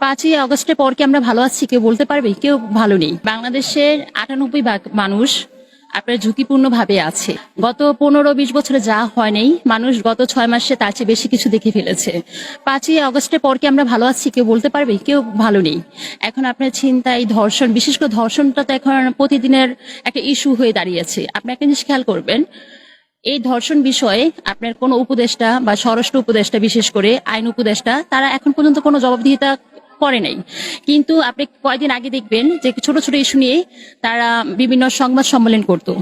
পাঁচই আগস্টের পর কি আমরা ভালো আছি? কেউ বলতে পারবে? কেউ ভালো নেই। বাংলাদেশের আটানব্বই ভাগ মানুষ আপনার ঝুঁকিপূর্ণ ভাবে আছে। গত পনেরো বিশ বছরে যা হয় মানুষ গত ছয় মাসে তার চেয়ে বেশি কিছু দেখে ফেলেছে। পাঁচই আগস্টের পর কি আমরা ভালো আছি? কেউ বলতে পারবে? কেউ ভালো নেই। এখন আপনার চিন্তায় ধর্ষণ, বিশেষ করে ধর্ষণটা তো এখন প্রতিদিনের একটা ইস্যু হয়ে দাঁড়িয়েছে। আপনি একটা জিনিস খেয়াল করবেন, এই ধর্ষণ বিষয়ে আপনার কোনো উপদেষ্টা বা স্বরাষ্ট্র উপদেষ্টা, বিশেষ করে আইন উপদেষ্টা, তারা এখন পর্যন্ত কোনো জবাবদিহিতা করে নাই। কিন্তু আপনি কয়েকদিন আগে দেখবেন যে ছোট ছোট ইস্যু নিয়ে তারা বিভিন্ন সংবাদ সম্মেলন করতো।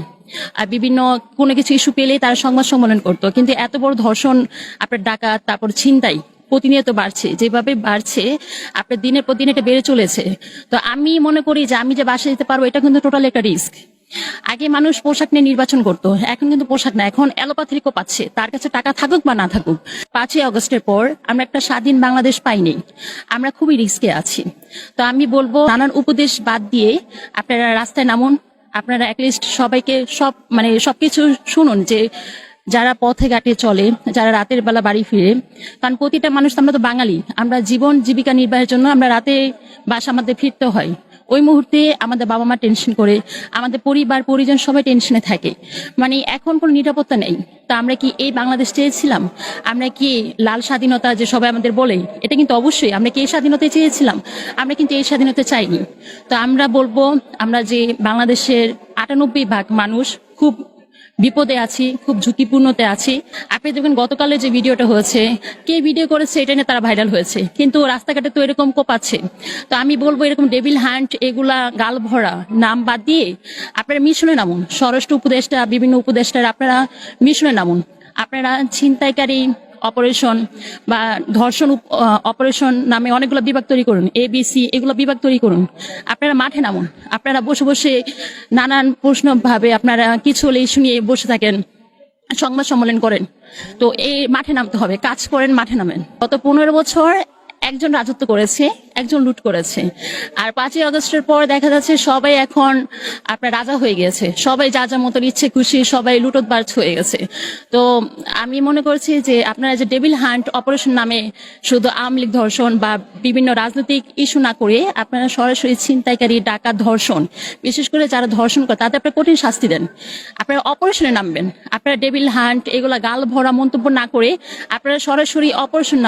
আর বিভিন্ন কোনো কিছু ইস্যু পেলে তারা সংবাদ সম্মেলন করতো। কিন্তু এত বড় ধর্ষণ, আপনার ডাকাত, তারপর ছিনতাই প্রতিনিয়ত বাড়ছে। যেভাবে বাড়ছে, আপনার দিনের পর দিন এটা বেড়ে চলেছে। তো আমি মনে করি যে আমি যে বাসা যেতে পারব, এটা কিন্তু টোটাল একটা রিস্ক আগে মানুষ পোশাক নিয়ে নির্বাচন করতো, এখন কিন্তু পোশাক না। এখন অ্যালোপ্যাথিকও পাচ্ছে, তার কাছে টাকা থাকুক বা না থাকুক। পাঁচই আগস্টের পর আমরা একটা স্বাধীন বাংলাদেশ পাইনি, আমরা খুবই রিস্কে আছি। তো আমি বলব, নানান উপদেশ বাদ দিয়ে আপনারা রাস্তায় নামুন, আপনারা অ্যাটলিস্ট সবাইকে সব মানে সবকিছু শুনুন যে যারা পথে ঘাটে চলে, যারা রাতের বেলা বাড়ি ফিরে, কারণ প্রতিটা মানুষ আমরা তো বাঙালি, আমরা জীবন জীবিকা নির্বাহের জন্য আমরা রাতে বাসা আমাদের ফিরতে হয়। ওই মুহূর্তে আমাদের বাবা মা টেনশন করে, আমাদের পরিবার, পরিজন সবাই টেনশনে থাকে। মানে এখন কোনো নিরাপত্তা নেই। তা আমরা কি এই বাংলাদেশ চেয়েছিলাম? আমরা কি লাল স্বাধীনতা যে সবাই আমাদের বলে, এটা কিন্তু অবশ্যই। আমরা কি এই স্বাধীনতা চেয়েছিলাম? আমরা কিন্তু এই স্বাধীনতা চাইনি। তো আমরা বলব, আমরা যে বাংলাদেশের আটানব্বই ভাগ মানুষ খুব বিপদে আছি, খুব ঝুঁকিপূর্ণতে আছি। আপনি দেখবেন গতকালে যে ভিডিওটা হয়েছে, কে ভিডিও করেছে এটা নিয়ে তারা ভাইরাল হয়েছে। কিন্তু রাস্তাঘাটে তো এরকম কোপাচ্ছে তো আমি বলব, এরকম ডেভিল হ্যান্ড এগুলা গাল ভরা নাম বাদ দিয়ে আপনারা মিশনে নামুন। স্বরাষ্ট্র উপদেষ্টা, বিভিন্ন উপদেষ্টার আপনারা মিশনে নামুন। আপনারা ছিনতাইকারী অপারেশন বা ধর্ষণ অপারেশন নামে অনেকগুলো বিভাগ তৈরি করুন এ বি সি এগুলো বিভাগ তৈরি করুন। আপনারা মাঠে নামুন, আপনারা বসে বসে নানান প্রশ্নভাবে আপনারা কিছু হলে ইস্যু নিয়ে বসে থাকেন, সংবাদ সম্মেলন করেন। তো এই মাঠে নামতে হবে, কাজ করেন, মাঠে নামেন। গত পনেরো বছর একজন রাজত্ব করেছে, একজন লুট করেছে। আর পাঁচই আগস্টের পর দেখা যাচ্ছে সবাই এখন আপনার রাজা হয়ে গেছে সবাই যা যা মতন ইচ্ছে খুশি সবাই লুটোতবাজ হয়ে গেছে। তো আমি মনে করছি যে আপনারা যে ডেভিল হান্ট অপারেশন নামে শুধু আওয়ামী লীগ ধর্ষণ বা বিভিন্ন রাজনৈতিক ইস্যু না করে আপনারা সরাসরি ছিনতাইকারী ডাকা ধর্ষণ, বিশেষ করে যারা ধর্ষণ করে, তাদের আপনারা কঠিন শাস্তি দেন। আপনারা অপারেশনে নামবেন। আপনারা ডেভিল হান্ট, এগুলা গাল ভরা মন্তব্য না করে আপনারা সরাসরি অপারেশন